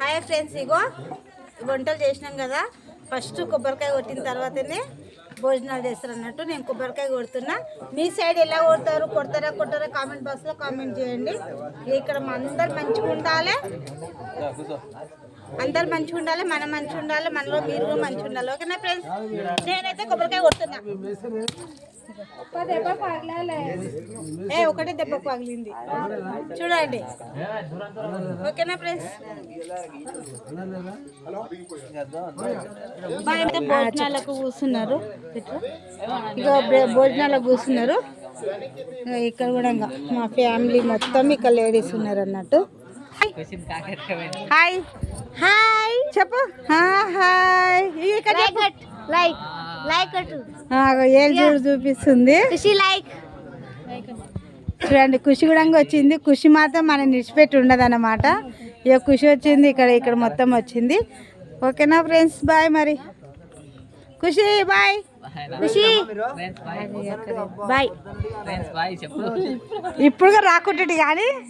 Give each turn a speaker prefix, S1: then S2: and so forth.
S1: Hi friends ఇగో వంటలు చేసినాం కదా. ఫస్ట్ కొబ్బరికాయ కొట్టిన తర్వాతనే భోజనాలు చేస్తారు అన్నట్టు నేను కొబ్బరికాయ కొడుతున్నా. మీ సైడ్ ఎలా కొడతారు కొడతారా కొట్టారా కామెంట్ బాక్స్లో కామెంట్ చేయండి. ఇక్కడ అందరు మంచిగా ఉండాలి. అందరు మంచిగా ఉండాలి మనం మంచిగా ఉండాలి మనలో మీరు కూడా మంచిగా ఉండాలి. ఓకేనా ఫ్రెండ్స్ నేనైతే కొబ్బరికాయ కొడుతున్నా. దెబ్బ. ఏ ఒకటే దెబ్బ పగిలింది. చూడండి. ఓకేనా ఫ్రెండ్స్ అయితే భోజనాలకు కూర్చున్నారు? ఇట్లా. ఇక భోజనాలకు కూర్చున్నారు. ఇక ఇక్కడ కూడా మా ఫ్యామిలీ మొత్తం ఇక్కడ లేడీస్ ఉన్నారు అన్నట్టు. హాయ్. హాయ్. చెప్పు. హాయ్.
S2: లైక్ లైక్
S1: ఏం చూడు చూపిస్తుంది.
S2: లైక్
S1: చూడండి ఖుషి కూడా వచ్చింది. ఖుషి మాత్రం మనం నిడిచిపెట్టి ఉండదన్నమాట. ఇక ఖుషి వచ్చింది ఇక్కడ ఇక్కడ మొత్తం వచ్చింది. ఓకేనా ఫ్రెండ్స్? బాయ్ మరి. ఖుషి బాయ్. బాయ్. ఇప్పుడు రాకుంటే కానీ